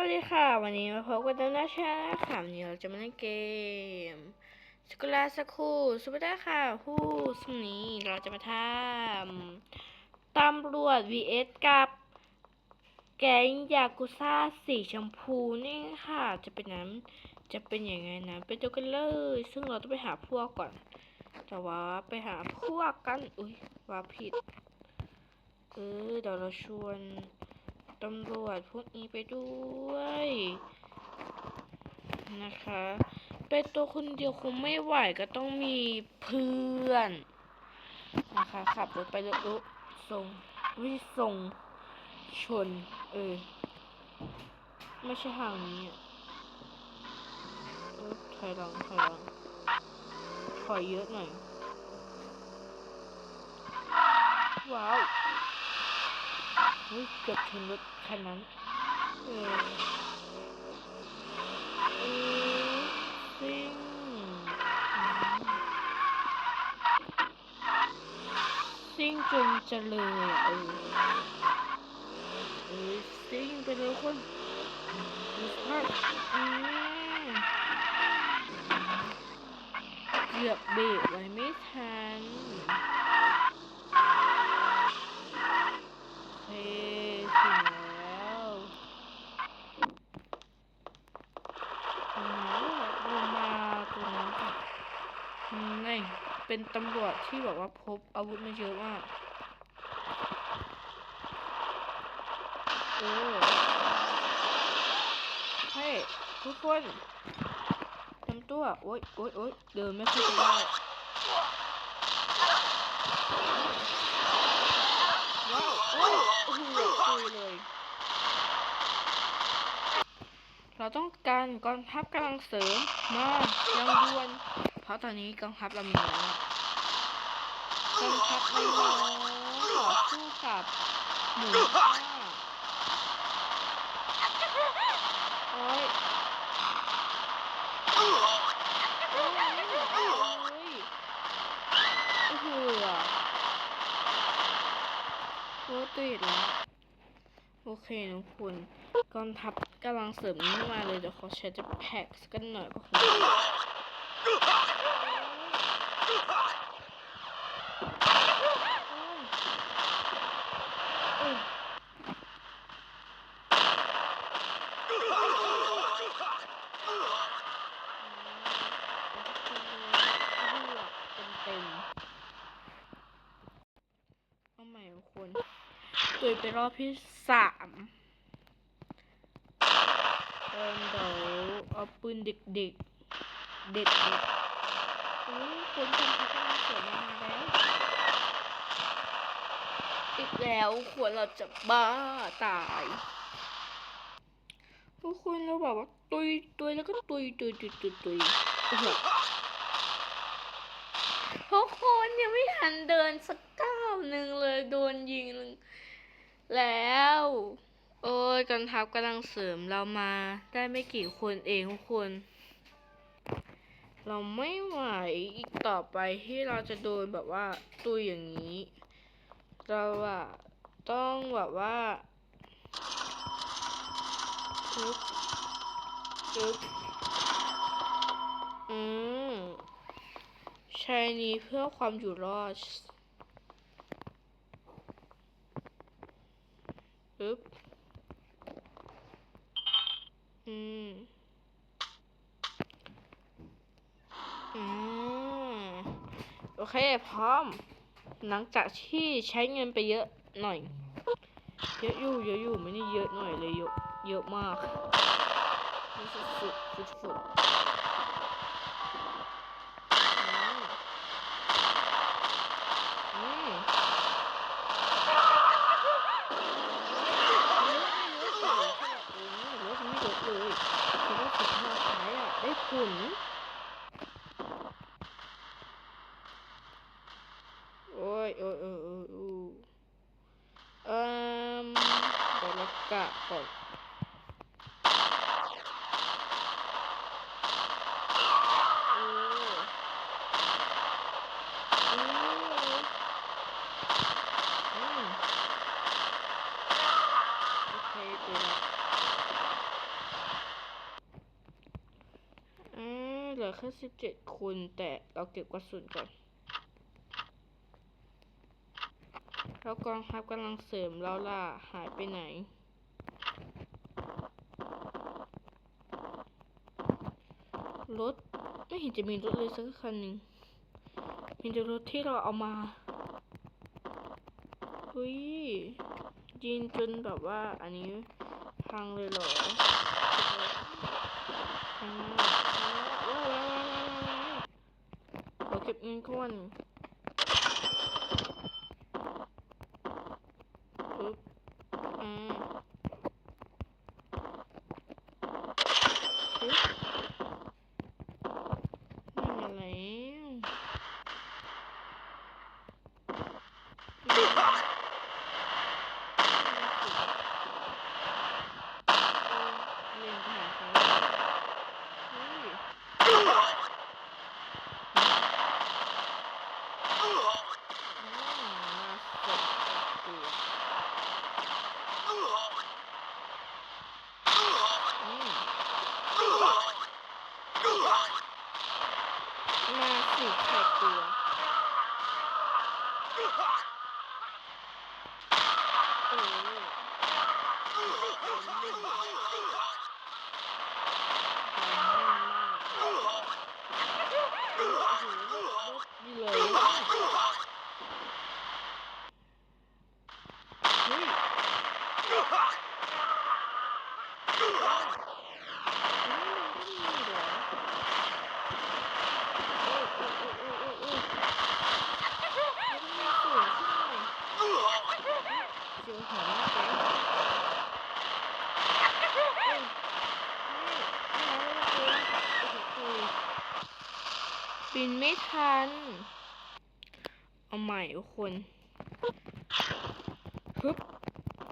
วัสดีค่ะ วันนี้มาพบกับต้นนาชาค่ะวันนี้เราจะมาเล่นเกมสกุลาสคูสุปเปอร์ค่ะผู้สมนี้เราจะมาทำตำรวจ vs กับ แก๊งยากุซ่าสีชมพูนี่ค่ะ จะเป็นนั้นจะเป็นยังไงนะไปดูกันเลย ซึ่งเราต้องไปหาพวกก่อน แต่ว่าไปหาพวกกัน อุ้ยว่าผิดเออเดี๋ยวเราชวน ตำรวจพวกนี้ไปด้วย นะคะเป็นตัวคนเดียวคงไม่ไหวก็ต้องมีเพื่อน นะคะขับรถไปเลยอุ๊ส่งวิส่งชน เออ ไม่ใช่ทางนี้เออถอยหลังถอยหลังถอยเยอะหน่อย ว้าว เฮ้ยเกือบชนรถคันนั้นเออซิ่งซิ่งจนจะเลยอะเออเออซิ่งไปเลยคนดูสภาพอืมเกือบเบรกไว้ไม่ทัน เฮ้ถึงแล้วโอ้โหลงมาตรงนั้นค่ะอืมนี่ เป็นตำรวจที่แบบว่าพบอาวุธมาเยอะมากเออเฮ้ยทุกคนทำตัว โอ๊ยโอ๊ยโอ๊ยเดินไม่ค่อยได้ว้าวโอ้ยโอ้โหคุยเลย เราต้องการกองทัพกำลังเสริมมายังด่วน เพราะตอนนี้กองทัพเรามีแล้ว กองทัพไม่น้อต่อสู้กับหมูป่าโอ้ยโอ้ยโอ้ยโอ้โหโอ้ติดแล้วโอเคทุกคนกองทัพกำลังเสริมนี้มาเลยเดี๋ยวขอใช้จะแพ็กสักันหน่อยก็คงดีโอ้ยเต็มๆเอาใหม่ทุกคน ตุยไปรอบที่สามเอิมเดี๋ยวเอาปืนเด็กๆเด็กเด็กอุ้คนทำพัฒนาสริมมาแล้วอีกแล้วควรเราจะบ้าตายทุกคนเราแบบว่าตุยตุยแล้วก็ตุยตุยตุยตุยตุยโอ้โหทุกคนยังไม่ทันเดินสักก้าวหนึ่งเลยโดนยิง แล้ว โอ้ยกองทัพกำลังเสริมเรามาได้ไม่กี่คนเองทุกคน เราไม่ไหวอีกต่อไปที่เราจะโดนแบบว่าตุยอย่างนี้ เราอะต้องแบบว่าอึ๊บอึ๊บอืมใช้นี้เพื่อความอยู่รอด ปึ๊บ อืม อืม โอเค พร้อม หลังจากที่ใช้เงินไปเยอะหน่อย เยอะอยู่ เยอะอยู่ไม่ได้เยอะหน่อยเลยเยอะ เยอะมาก สุดสุดสุดสุดสุดอืมอืม รถไม่รถเลยเพราะว่าสุดท้าย อะ ได้ผลโอ้ยโอ้ยโอ้ยโอ้ยโอ้ยเอ่มเดี๋ยวเรากะก่อนโอ้ยโอ้ยอืมโอเคเดี๋ยวนะ ลือแค่สิบเจ็ดคนแต่เราเก็บกระสุนก่อน แล้วกองทัพกำลังเสริมเราล่ะหายไปไหน รถ ไม่เห็นจะมีรถเลยสักคันหนึ่งมีแต่รถที่เราเอามาเฮ้ยยิงจนแบบว่าอันนี้พังเลยเหรอพังมากว้าวว้าวว้าวว้าวว้าวขอ เก็บเงินก่อน Oh, ทัน เอาใหม่ทุกคนฮึบ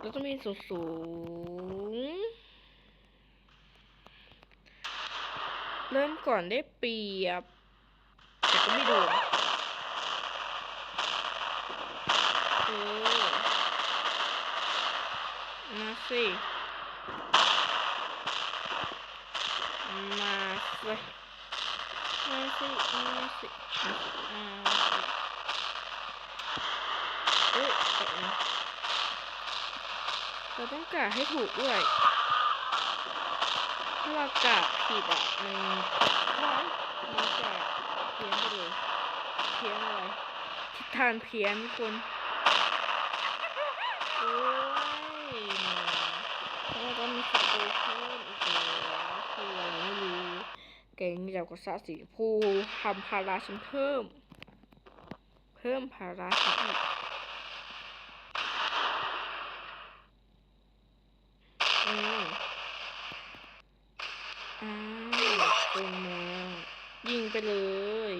แล้วต้องมีสูงสูง เริ่มก่อนได้เปรียบ แต่ก็ไม่โดนเออมาสิ มาสิ สิมาสิมาสิเอ้ยแบบนี้เราต้องกะให้ถูกด้วย ถ้าเรากะผิดอะมันว้ายมันจะเพี้ยนไปเลยเพี้ยนอะไรทิศทางเพี้ยนทุกคนโอ้ยแล้วก็มีสตูเพิ่มอีกแล้วคืออะไรไม่รู้ เก่งจากกษัตริย์สีพูทำภาราฉันเพิ่ม เพิ่มภาราฉันอีกอืมอ้าวตรงมายิงไปเลย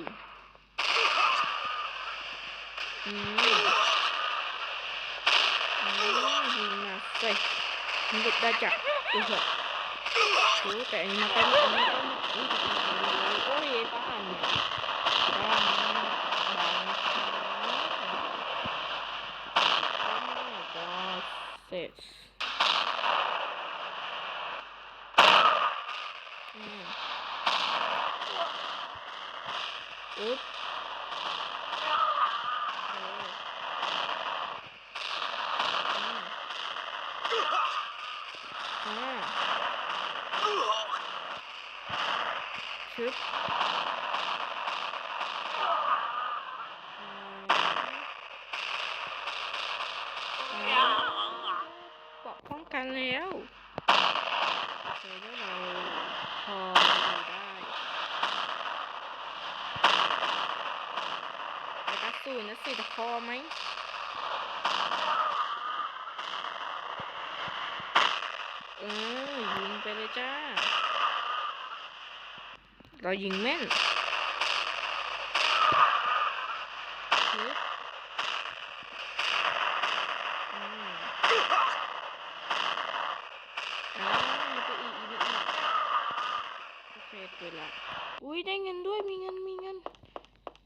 อืมอืมยิงมาเซ่ยิงกดได้จ้ะดูเถอะโอ้แต่อันนี้ มาเต็มอันนี้ก็อุ้ยโอ้ยบ้านเนี่ยบ้านบ้านโอ้ my god เสร็จอืมอึ๊บเอออืมอ่าชึบอืมอ่าปอกป้องกันแล้วโอเคเดี๋ยวเราพออยู่ได้แต่กระสุนนะสิจะพอไหม เออยิงไปเลยจ้า เรายิงแม่นเวลาอุ้ยได้เงินด้วยมีเงินมีเงิน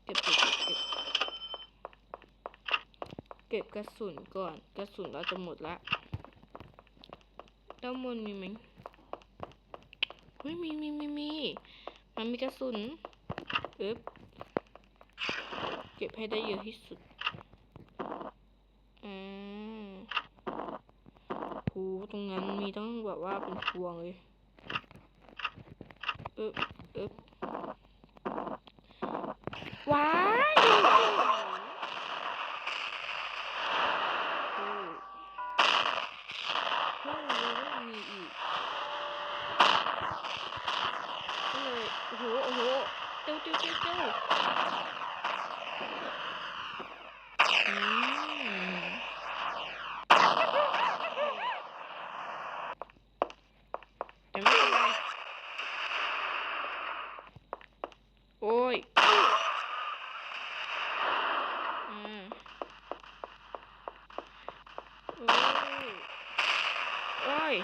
เก็บเก็บเก็บเก็บเก็บกระสุนก่อน กระสุนเราจะหมดละด้านบนมีไหมเฮ้ยมีมีมีมี มันมีกระสุนอึ๊บเก็บให้ได้เยอะที่สุด อืมโหตรงนั้นมีต้องแบบว่าเป็นพวงเลยอึ๊บอึ๊บว้ายโอ้เพิ่งรู้ว่ามีอีก ก็เลยโอ้โหโอ้โหเตี้ยวเตี้ยวเตี้ยวเตี้ยวอืมแต่ไม่เป็นไรโอ้ยอืมโอ้ยโอ้ย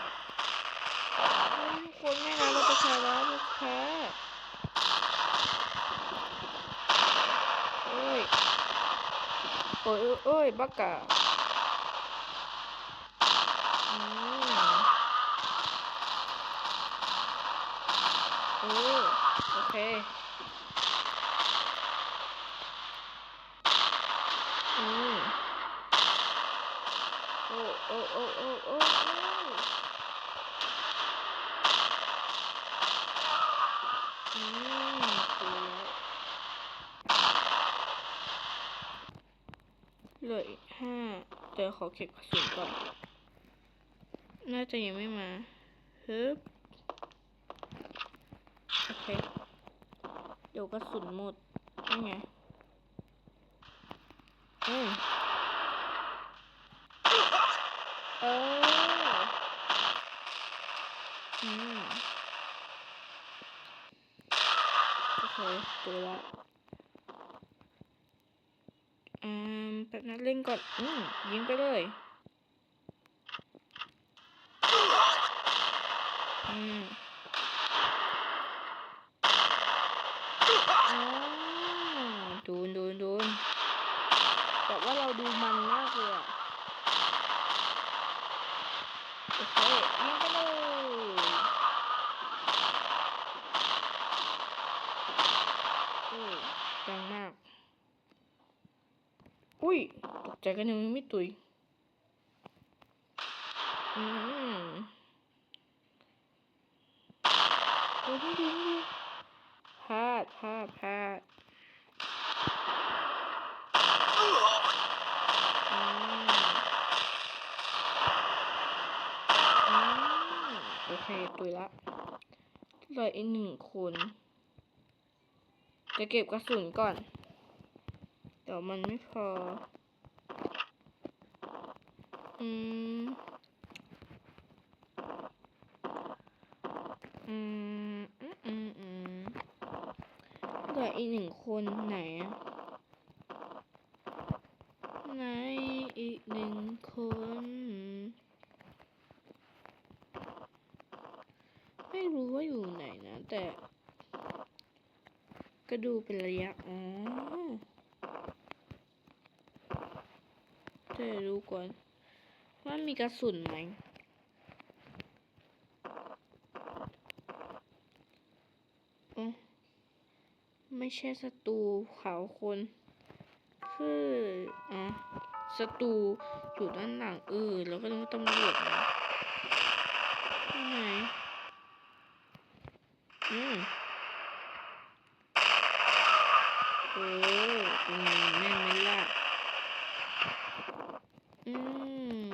ทุกคนแม่น้ำเราจะแพ้แล้วลูกแพ้โอ้ย โอ้ยโอ้ยบักกะโอ้โอเคอืมโอ้โอ้โอ้โอ้โอ้มดูแล้วเหลืออีกห้าเดี๋ยวข อเก็บกระสุนก่อน น่าจะยังไม่มาฮึบโอเค เดี๋ยวกระสุนหมดนี่ไงอืมเอออืมโอเคตัวละอืมแป๊บนัด เล่นก่อน อืมยิงไปเลย อืมอ๋อดูนดูนดูนแต่ว่าเราดูมันมากเลยอะโอเคยิงไปเลยโอ้ยดังมาก อุ้ย ตกใจกันยังไม่ตุยอืมโอ้ยไม่ดีไม่ดีพลาดพลาดพลาดอืมโอเคตุยละเหลืออีกหนึ่งคนจะเก็บกระสุนก่อน เดี๋ยวมันไม่พอ อืม อืม อืม อืมอืมเหลืออีกหนึ่งคนไหนอะไหนอีกหนึ่งคน ไม่รู้ว่าอยู่ไหนนะ แต่ ก็ดูเป็นระยะอ๋อแต่ดูก่อน ว่ามีกระสุนไหมอ๋อไม่ใช่ศัตรูขาวคน คืออะศัตรูอยู่ด้านหลังเออแล้วก็ต้องตำรวจนะที่ไหนอืมโอ้ตรงนี้แม่นไหมล่ะ อืม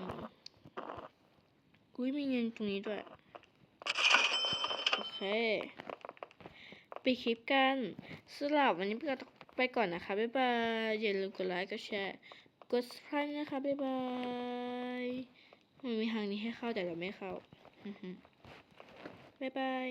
กุ้ยมีเงิน ตรงนี้ด้วย โอเคปิดคลิปกันสำหรับวันนี้เราไปก่อนนะคะ บ๊ายบาย อย่าลืมกดไลค์ กดแชร์ กด subscribe นะคะ บ๊ายบายมันมีทางนี้ให้เข้าแต่เราไม่เข้าบ๊ายบาย